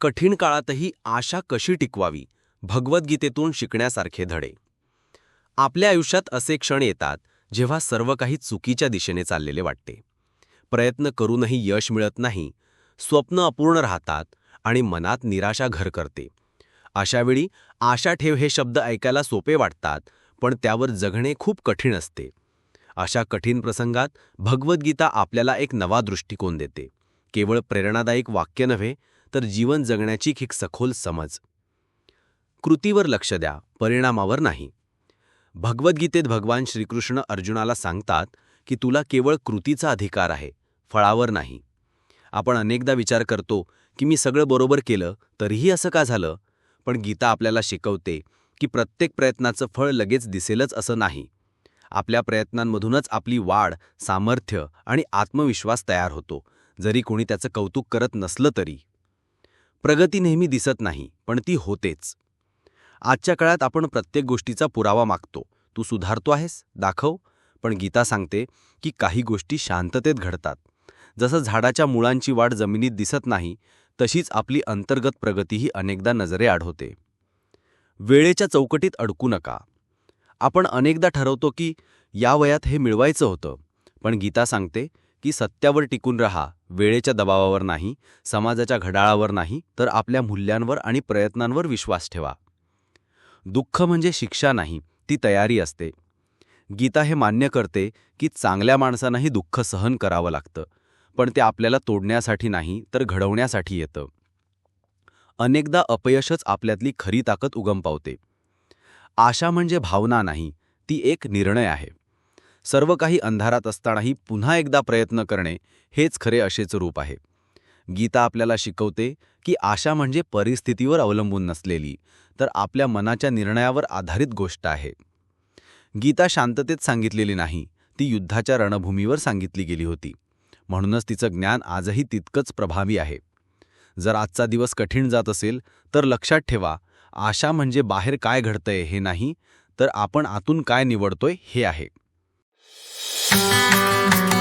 कठीण काळातही आशा कशी टिकवावी? भगवद्गीतेतून शिकण्यासारखे धडे. आपल्या आयुष्यात असे क्षण येतात जेव्हा सर्व काही चुकीच्या दिशेने चाललेले वाटते. प्रयत्न करूनही यश मिळत नाही स्वप्न अपूर्ण राहतात आणि मनात निराशा घर करते. अशावेळी आशा ठेव हे शब्द ऐकायला सोपे वाटतात पण त्यावर जगणे खूप कठीण असते. अशा कठीण प्रसंगात भगवद्गीता आपल्याला एक नवा दृष्टिकोन देते. केवळ प्रेरणादायक वाक्य नव्हे तर जीवन जगण्याची एक सखोल समज. कृतीवर लक्ष द्या परिणामावर नाही. भगवद्गीतेत भगवान श्रीकृष्ण अर्जुनाला सांगतात की तुला केवळ कृतीचा अधिकार आहे फळावर नाही. आपण अनेकदा विचार करतो की मी सगळं बरोबर केलं तरीही असं का झालं? पण गीता आपल्याला शिकवते की प्रत्येक प्रयत्नाचं फळ लगेच दिसेलच असं नाही. आपल्या प्रयत्नांमधूनच आपली वाढ सामर्थ्य आणि आत्मविश्वास तयार होतो जरी कोणी त्याचं कौतुक करत नसलं तरी. प्रगती नेहमी दिसत नाही पण ती होतेच. आजच्या काळात आपण प्रत्येक गोष्टीचा पुरावा मागतो. तू सुधारतो आहेस दाखव. पण गीता सांगते की काही गोष्टी शांततेत घडतात. जसं झाडाच्या मुळांची वाढ जमिनीत दिसत नाही तशीच आपली अंतर्गत प्रगतीही अनेकदा नजरे आढवते वेळेच्या चौकटीत अडकू नका. आपण अनेकदा ठरवतो की या वयात हे मिळवायचं होतं पण गीता सांगते की सत्यावर टिकून रहा वेळेच्या दबावावर नाही समाजाच्या घडाळावर नाही तर आपल्या मूल्यांवर आणि प्रयत्नांवर विश्वास ठेवा. दुःख म्हणजे शिक्षा नाही ती तयारी असते. गीता हे मान्य करते की चांगल्या माणसांनाही दुःख सहन करावं लागतं पण ते आपल्याला तोडण्यासाठी नाही तर घडवण्यासाठी येतं. अनेकदा अपयशच आपल्यातली खरी ताकद उगम पावते. आशा म्हणजे भावना नाही ती एक निर्णय आहे. सर्व काही अंधारात असतानाही पुन्हा एकदा प्रयत्न करणे हेच खरे असेच रूप आहे. गीता आपल्याला शिकवते की आशा म्हणजे परिस्थितीवर अवलंबून नसलेली तर आपल्या मनाच्या निर्णयावर आधारित गोष्ट आहे. गीता शांततेत सांगितलेली नाही ती युद्धाच्या रणभूमीवर सांगितली गेली होती. म्हणूनच तिचं ज्ञान आजही तितकंच प्रभावी आहे. जर आजचा दिवस कठीण जात असेल तर लक्षात ठेवा आशा म्हणजे बाहेर काय घडतंय हे नाही तर आपण आतून काय निवडतोय हे आहे. Thank you.